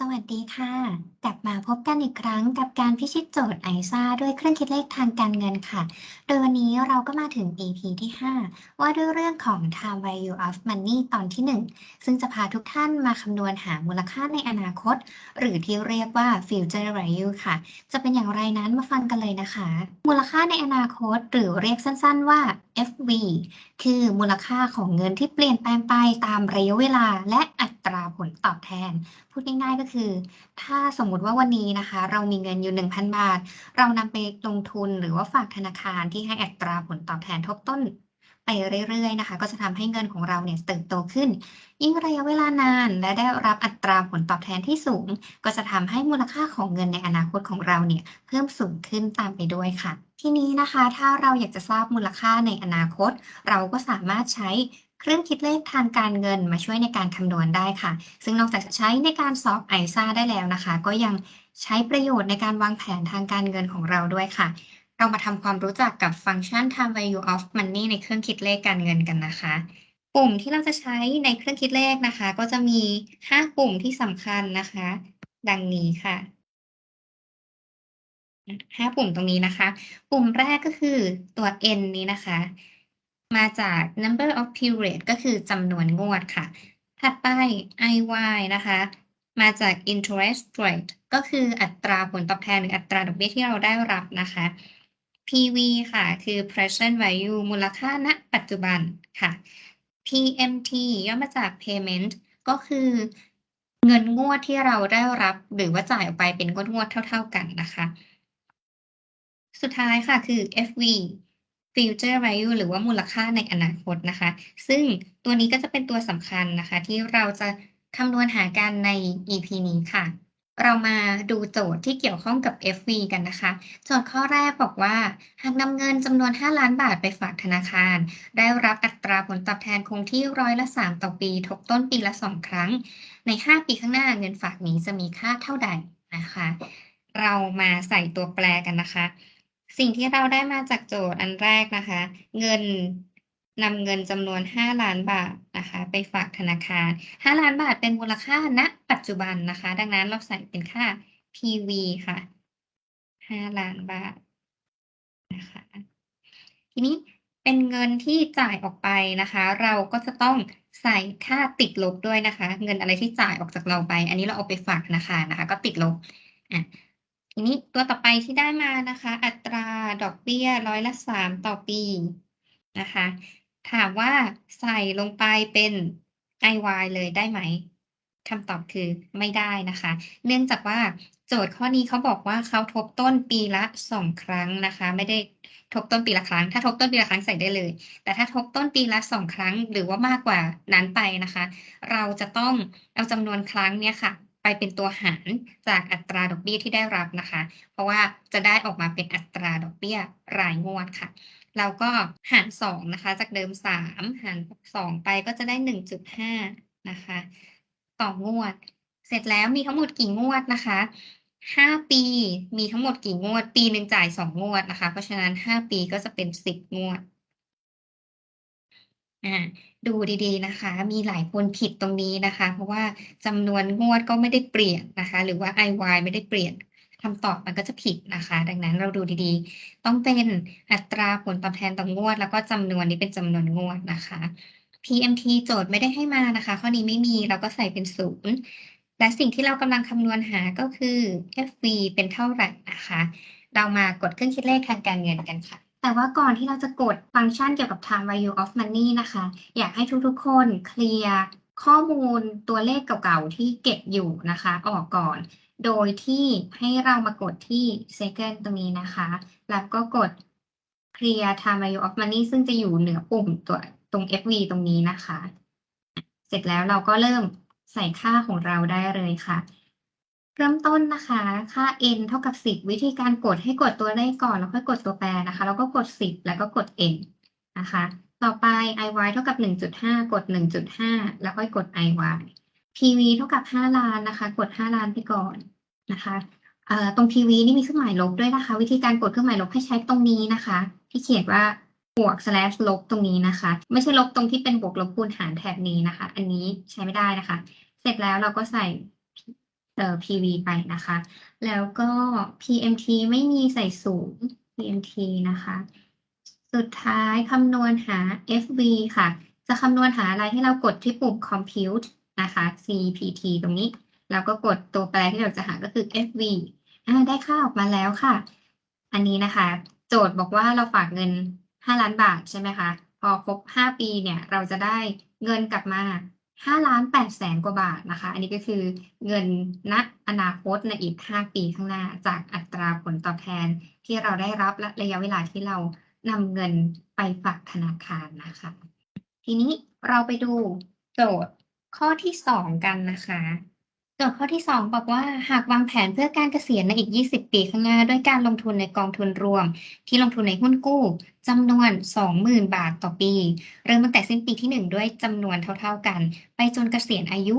สวัสดีค่ะ กลับมาพบกันอีกครั้งกับการพิชิตโจทย์ไอซ่าด้วยเครื่องคิดเลขทางการเงินค่ะ โดยวันนี้เราก็มาถึง EP ที่ 5 ว่าด้วยเรื่องของ Time Value of Money ตอนที่ 1 ซึ่งจะพาทุกท่านมาคำนวณหามูลค่าในอนาคต หรือที่เรียกว่า Future Value ค่ะ จะเป็นอย่างไรนั้นมาฟังกันเลยนะคะ มูลค่าในอนาคต หรือเรียกสั้น ๆ ว่า FV คือมูลค่าของเงินที่เปลี่ยนแปลงไปตามระยะเวลาและอัตราผลตอบแทน พูดง่ายๆก็คือ ถ้าสมมติว่าวันนี้นะคะ เรามีเงินอยู่ 1,000 บาท เรานำไปลงทุนหรือว่าฝากธนาคารที่ให้อัตราผลตอบแทนทบต้น ไปเรื่อยๆนะคะ ก็จะทำให้เงินของเราเนี่ยเติบโตขึ้น ยิ่งระยะเวลานานและได้รับอัตราผลตอบแทนที่สูง ก็จะทำให้มูลค่าของเงินในอนาคตของเราเนี่ยเพิ่มสูงขึ้นตามไปด้วยค่ะ ทีนี้นะคะถ้าเราอยากจะทราบมูลค่าในอนาคต เราก็สามารถใช้เครื่องคิดเลขทางการเงินมาช่วยในการคำนวณได้ค่ะ ซึ่งนอกจากจะใช้ในการสอบไอซ่าได้แล้วนะคะ ก็ยังใช้ประโยชน์ในการวางแผนทางการเงินของเราด้วยค่ะ เรามาทำความรู้จักกับฟังก์ชัน time value of money ในเครื่องคิดเลขการเงินกันนะคะปุ่มที่เราจะใช้ในเครื่องคิดเลขนะคะ ก็จะมี5ปุ่มที่สำคัญนะคะ ดังนี้ค่ะ5ปุ่มตรงนี้นะคะปุ่มแรกก็คือตัว n นี้นะคะ มาจาก number of period ก็คือจำนวนงวดค่ะ ถัดไป IY นะคะ มาจาก interest rate ก็คืออัตราผลตอบแทนหรืออัตราดอกเบี้ยที่เราได้รับนะคะ PV ค่ะ คือ present value มูลค่าณปัจจุบันค่ะ PMT ย่อมาจาก payment ก็คือเงินงวดที่เราได้รับ หรือว่าจ่ายออกไปเป็นงวดๆเท่า ๆกันนะคะ สุดท้ายค่ะคือ FV future value หรือว่ามูลค่าในอนาคตนะคะ ซึ่งตัวนี้ก็จะเป็นตัวสำคัญนะคะ ที่เราจะคำนวณหากันใน EP นี้ค่ะ เรามาดูโจทย์ที่เกี่ยวข้องกับ FV กันนะคะ โจทย์ข้อแรกบอกว่า หากนำเงินจำนวน 5 ล้านบาทไปฝากธนาคาร ได้รับอัตราผลตอบแทนคงที่ร้อยละ 3 ต่อปีทบต้นปีละ 2 ครั้ง ใน 5 ปีข้างหน้าเงินฝากนี้จะมีค่าเท่าใดนะคะ เรามาใส่ตัวแปรกันนะคะ สิ่งที่เราได้มาจากโจทย์อันแรกนะคะ เงิน นำเงินจำนวน 5 ล้านบาทนะคะ ไปฝากธนาคาร 5 ล้านบาทเป็นมูลค่าณ ปัจจุบันนะคะ ดังนั้นเราใส่เป็นค่า PV ค่ะ 5 ล้านบาทนะคะ ทีนี้เป็นเงินที่จ่ายออกไปนะคะ เราก็จะต้องใส่ค่าติดลบด้วยนะคะ เงินอะไรที่จ่ายออกจากเราไป อันนี้เราเอาไปฝากธนาคารนะคะ ก็ติดลบอะทีนี้ตัวต่อไปที่ได้มานะคะ อัตราดอกเบี้ยร้อยละสามต่อปีนะคะ ถามว่าใส่ลงไปเป็น IY เลยได้ไหมคำตอบคือไม่ได้นะคะ เนื่องจากว่าโจทย์ข้อนี้เขาบอกว่าเขาทบต้นปีละสองครั้งนะคะ ไม่ได้ทบต้นปีละครั้ง ถ้าทบต้นปีละครั้งใส่ได้เลย แต่ถ้าทบต้นปีละสองครั้งหรือว่ามากกว่านั้นไปนะคะ เราจะต้องเอาจำนวนครั้งเนี่ยค่ะ ไปเป็นตัวหารจากอัตราดอกเบี้ยที่ได้รับนะคะ เพราะว่าจะได้ออกมาเป็นอัตราดอกเบี้ยรายงวดค่ะ เราก็หารสองนะคะ จากเดิมสามหารสองไปก็จะได้หนึ่งจุดห้านะคะต่องวด เสร็จแล้วมีทั้งหมดกี่งวดนะคะห้าปีมีทั้งหมดกี่งวด ปีหนึ่งจ่ายสองงวดนะคะ เพราะฉะนั้นห้าปีก็จะเป็นสิบงวดอ่าดูดีๆนะคะ มีหลายคนผิดตรงนี้นะคะ เพราะว่าจำนวนงวดก็ไม่ได้เปลี่ยนนะคะ หรือว่า IY ไม่ได้เปลี่ยน คำตอบมันก็จะผิดนะคะ ดังนั้นเราดูดีๆ ต้องเป็นอัตราผลตอบแทนต่องวด แล้วก็จำนวนนี้เป็นจำนวนงวดนะคะ PMT โจทย์ไม่ได้ให้มานะคะ ข้อนี้ไม่มีเราก็ใส่เป็นศูนย์และสิ่งที่เรากำลังคำนวณหาก็คือ FV เป็นเท่าไหร่นะคะ เรามากดเครื่องคิดเลขทางการเงินกันค่ะ แต่ว่าก่อนที่เราจะกดฟังก์ชันเกี่ยวกับ time value of money นะคะ อยากให้ทุกๆ คนเคลียร์ข้อมูลตัวเลขเก่าๆ ที่เก็บอยู่นะคะ ออกก่อน โดยที่ให้เรามากดที่ second ตรงนี้นะคะ แล้วก็กด clear time value of money ซึ่งจะอยู่เหนือปุ่มตัวตรง FV ตรงนี้นะคะ เสร็จแล้วเราก็เริ่มใส่ค่าของเราได้เลยค่ะ เริ่มต้นนะคะ ค่า n เท่ากับ 10 วิธีการกดให้กดตัวเลขก่อนแล้วค่อยกดตัวแปรนะคะ แล้วก็กด 10 แล้วก็กด n นะคะ ต่อไป iy เท่ากับ 1.5 กด 1.5 แล้วค่อยกด iy pv เท่ากับ 5 ล้านนะคะ กด 5 ล้านไปก่อนนะคะตรง pv นี่มีเครื่องหมายลบด้วยนะคะ วิธีการกดเครื่องหมายลบให้ใช้ตรงนี้นะคะ ที่เขียนว่าบวก slash ลบตรงนี้นะคะ ไม่ใช่ลบตรงที่เป็นบวกลบคูณหารแถบนี้นะคะ อันนี้ใช้ไม่ได้นะคะ เสร็จแล้วเราก็ใส่เอ่อ PV ไปนะคะ แล้วก็ PMT ไม่มีใส่สูง PMT นะคะ สุดท้ายคำนวณหา FV ค่ะ จะคำนวณหาอะไรให้เรากดที่ปุ่ม compute นะคะ CPT ตรงนี้แล้วก็กดตัวแปรที่เราจะหาก็คือ FV อ่าได้ค่าออกมาแล้วค่ะ อันนี้นะคะ โจทย์บอกว่าเราฝากเงิน 5 ล้านบาทใช่ไหมคะพอครบ 5 ปีเนี่ยเราจะได้เงินกลับมา5ล้าน8แสนกว่าบาทนะคะ อันนี้ก็คือเงินณอนาคตในอีก 5 ปีข้างหน้า จากอัตราผลตอบแทนที่เราได้รับและระยะเวลาที่เรานำเงินไปฝากธนาคารนะคะ ทีนี้เราไปดูโจทย์ ข้อที่ 2 กันนะคะโจทย์ข้อที่ 2 บอกว่าหากวางแผนเพื่อการเกษียณในอีก 20 ปีข้างหน้า ด้วยการลงทุนในกองทุนรวม ที่ลงทุนในหุ้นกู้จำนวน 20,000 บาทต่อปี เริ่มตั้งแต่สิ้นปีที่ 1 ด้วยจำนวนเท่า ๆกัน ไปจนเกษียณอายุ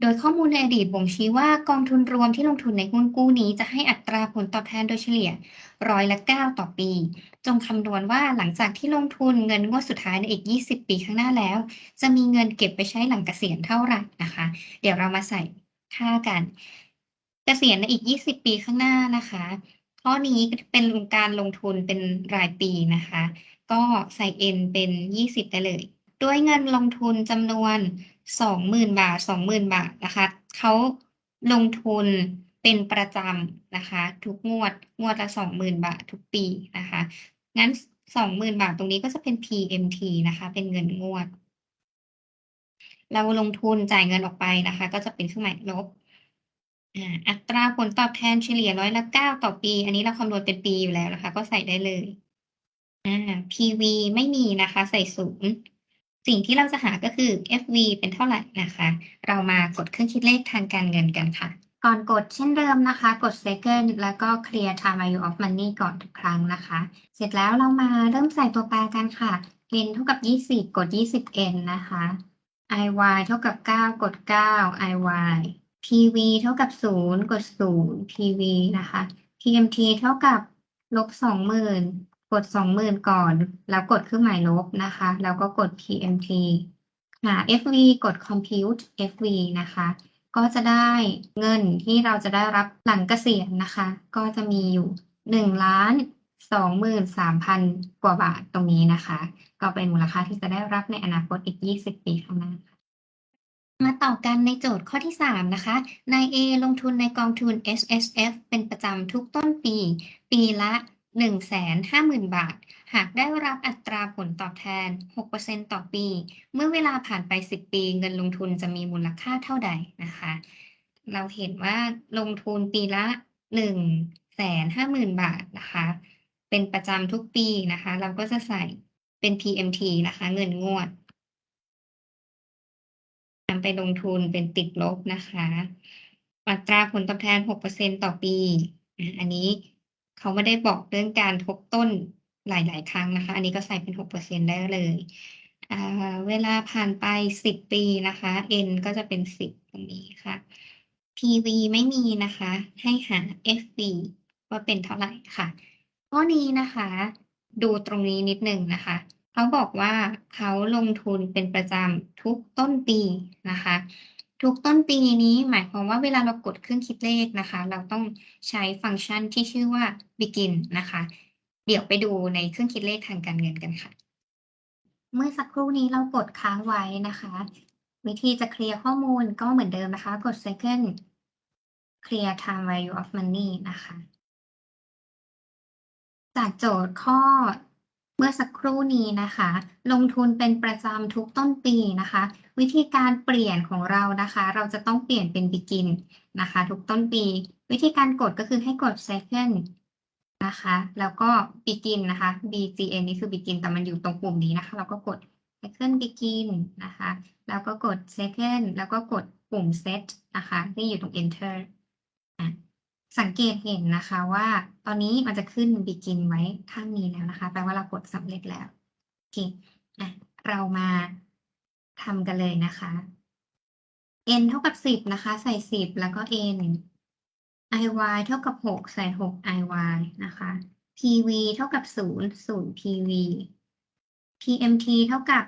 โดยข้อมูลในอดีตบ่งชี้ว่ากองทุนรวมที่ลงทุนในหุ้นกู้นี้จะให้อัตราผลตอบแทนโดยเฉลี่ยร้อยละ 9 ต่อปี จงคำนวณว่าหลังจากที่ลงทุนเงินงวดสุดท้ายในอีก 20 ปีข้างหน้าแล้ว จะมีเงินเก็บไปใช้หลังเกษียณเท่าไหร่นะคะ เดี๋ยวเรามาใส่ค่ากัน เกษียณในอีก 20 ปีข้างหน้านะคะ ข้อนี้เป็นการลงทุนเป็นรายปีนะคะ ก็ใส่ n เป็น 20 ได้เลย ด้วยเงินลงทุนจำนวน 20,000บาท20,000บาทนะคะเขาลงทุนเป็นประจำนะคะ ทุกงวดงวดละ20,000บาททุกปีนะคะ งั้น20,000บาทตรงนี้ก็จะเป็น PMT นะคะ เป็นเงินงวด เราลงทุนจ่ายเงินออกไปนะคะ ก็จะเป็นเครื่องหมายลบอัตราผลตอบแทนเฉลี่ยร้อยละ9ต่อปี อันนี้เราคำนวณเป็นปีอยู่แล้วนะคะ ก็ใส่ได้เลยอ่า PV ไม่มีนะคะ ใส่ศูนย์ สิ่งที่เราจะหาก็คือ FV เป็นเท่าไหร่นะคะ เรามากดเครื่องคิดเลขทางการเงินกันค่ะ ก่อนกดเช่นเดิมนะคะ กด second แล้วก็ clear time value of money ก่อนทุกครั้งนะคะ เสร็จแล้วเรามาเริ่มใส่ตัวแปรกันค่ะ n เท่ากับ 20 กด 20 n นะคะ iy เท่ากับ 9 กด 9 iy pv เท่ากับ 0 กด 0 pv นะคะ pmt เท่ากับลบ20,000 กด 20,000 ก่อน แล้วกดเครื่องหมายลบนะคะ แล้วก็กด pmt หา fv กด compute fv นะคะ ก็จะได้เงินที่เราจะได้รับหลังเกษียณนะคะ ก็จะมีอยู่1ล้าน23,000 กว่าบาทตรงนี้นะคะ ก็เป็นมูลค่าที่จะได้รับในอนาคตอีก 20 ปีข้างหน้ามาต่อกันในโจทย์ข้อที่ 3 นะคะ นาย A ลงทุนในกองทุน S S F เป็นประจำทุกต้นปี ปีละ 150,000 บาท หากได้รับอัตราผลตอบแทน 6%ต่อปี เมื่อเวลาผ่านไป 10 ปี เงินลงทุนจะมีมูลค่าเท่าใดนะคะ เราเห็นว่าลงทุนปีละ 150,000 บาทนะคะ เป็นประจำทุกปีนะคะ เราก็จะใส่เป็น PMT นะคะ เงินงวดนำไปลงทุนเป็นติดลบนะคะ อัตราผลตอบแทน 6%ต่อปี อันนี้ เขาไม่ได้บอกเรื่องการทบต้นหลาย ๆ ครั้งนะคะ อันนี้ก็ใส่เป็น 6%ได้เลยเวลาผ่านไป 10 ปีนะคะ N ก็จะเป็น 10 ตรงนี้ค่ะ PV ไม่มีนะคะ ให้หา FV ว่าเป็นเท่าไหร่ค่ะ ข้อนี้นะคะ ดูตรงนี้นิดหนึ่งนะคะ เขาบอกว่าเขาลงทุนเป็นประจำทุกต้นปีนะคะ ทุกต้นปีนี้หมายความว่าเวลาเรากดเครื่องคิดเลขนะคะ เราต้องใช้ฟังก์ชันที่ชื่อว่า begin นะคะ เดี๋ยวไปดูในเครื่องคิดเลขทางการเงินกันค่ะ เมื่อสักครู่นี้เรากดค้างไว้นะคะ วิธีจะเคลียร์ข้อมูลก็เหมือนเดิมนะคะ กด second clear time value of money นะคะ จากโจทย์ข้อ เมื่อสักครู่นี้นะคะ ลงทุนเป็นประจำทุกต้นปีนะคะ วิธีการเปลี่ยนของเรานะคะ เราจะต้องเปลี่ยนเป็น begin นะคะ ทุกต้นปี วิธีการกดก็คือให้กด second นะคะ แล้วก็ begin นะคะ bgn นี่คือ begin แต่มันอยู่ตรงปุ่มนี้นะคะ เราก็กด second begin นะคะ แล้วก็กด second แล้วก็กดปุ่ม set นะคะที่อยู่ตรง enter อะ สังเกตเห็นนะคะว่าตอนนี้มันจะขึ้น begin ไว้ข้างนี้แล้วนะคะ แปลว่าเรากดสำเร็จแล้ว โอเคอะเรามาทำกันเลยนะคะ n เท่ากับ 10 นะคะ ใส่ 10 แล้วก็ n iy เท่ากับ 6 ใส่ 6 iy นะคะ pv เท่ากับ 0 0 pv pmt เท่ากับ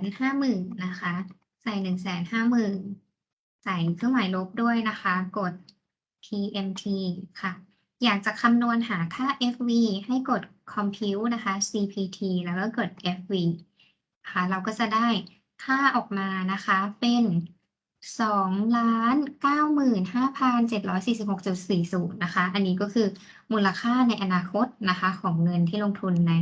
150,000นะคะ ใส่ 150,000 ใส่เครื่องหมายลบด้วยนะคะ กด PMT ค่ะ อยากจะคำนวณหาค่า FV ให้กด compute นะคะ CPT แล้วก็กด FV ค่ะ เราก็จะได้ค่าออกมานะคะ เป็นสองล้านเก้าหมื่นห้าพันเจ็ดร้อยสี่สิบหกจุดสี่ศูนย์นะคะ อันนี้ก็คือมูลค่าในอนาคตนะคะ ของเงินที่ลงทุนใน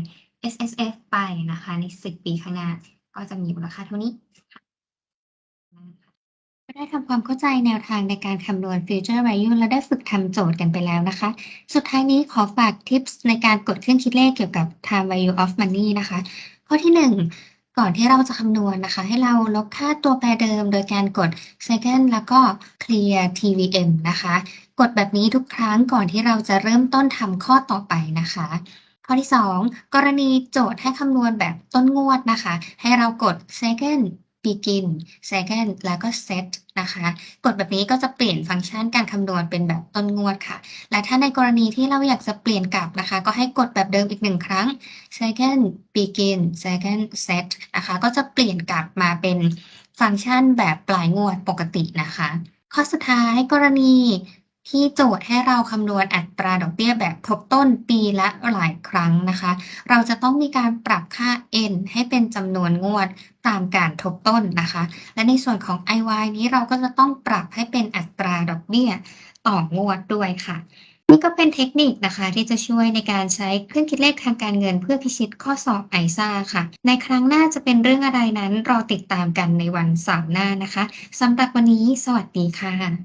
S S F ไปนะคะ ในสิบปีข้างหน้า ก็จะมีมูลค่าเท่านี้ค่ะ ก็ได้ทำความเข้าใจแนวทางในการคำนวณ Future Value และได้ฝึกทำโจทย์กันไปแล้วนะคะ สุดท้ายนี้ขอฝากทิปส์ในการกดเครื่องคิดเลขเกี่ยวกับ Time Value of Money นะคะ ข้อที่หนึ่งก่อนที่เราจะคำนวณนะคะ ให้เราลบค่าตัวแปรเดิม โดยการกด second แล้วก็ clear TVM นะคะ กดแบบนี้ทุกครั้งก่อนที่เราจะเริ่มต้นทำข้อต่อไปนะคะข้อที่ 2 กรณีโจทย์ให้คำนวณแบบต้นงวดนะคะ ให้เรากด second begin second แล้วก็ set นะคะ กดแบบนี้ก็จะเปลี่ยนฟังก์ชันการคำนวณเป็นแบบต้นงวดค่ะ และถ้าในกรณีที่เราอยากจะเปลี่ยนกลับนะคะ ก็ให้กดแบบเดิมอีกหนึ่งครั้ง second begin second set นะคะ ก็จะเปลี่ยนกลับมาเป็นฟังก์ชันแบบปลายงวดปกตินะคะ ข้อสุดท้ายกรณี ที่โจทย์ให้เราคำนวณอัตราดอกเบี้ยแบบทบต้นปีละหลายครั้งนะคะ เราจะต้องมีการปรับค่า n ให้เป็นจำนวนงวดตามการทบต้นนะคะ และในส่วนของ IY นี้เราก็จะต้องปรับให้เป็นอัตราดอกเบี้ยต่องวดด้วยค่ะ นี่ก็เป็นเทคนิคนะคะที่จะช่วยในการใช้เครื่องคิดเลขทางการเงินเพื่อพิชิตข้อสอบไอซ่าค่ะ ในครั้งหน้าจะเป็นเรื่องอะไรนั้นรอติดตามกันในวันเสาร์หน้านะคะสำหรับวันนี้ สวัสดีค่ะ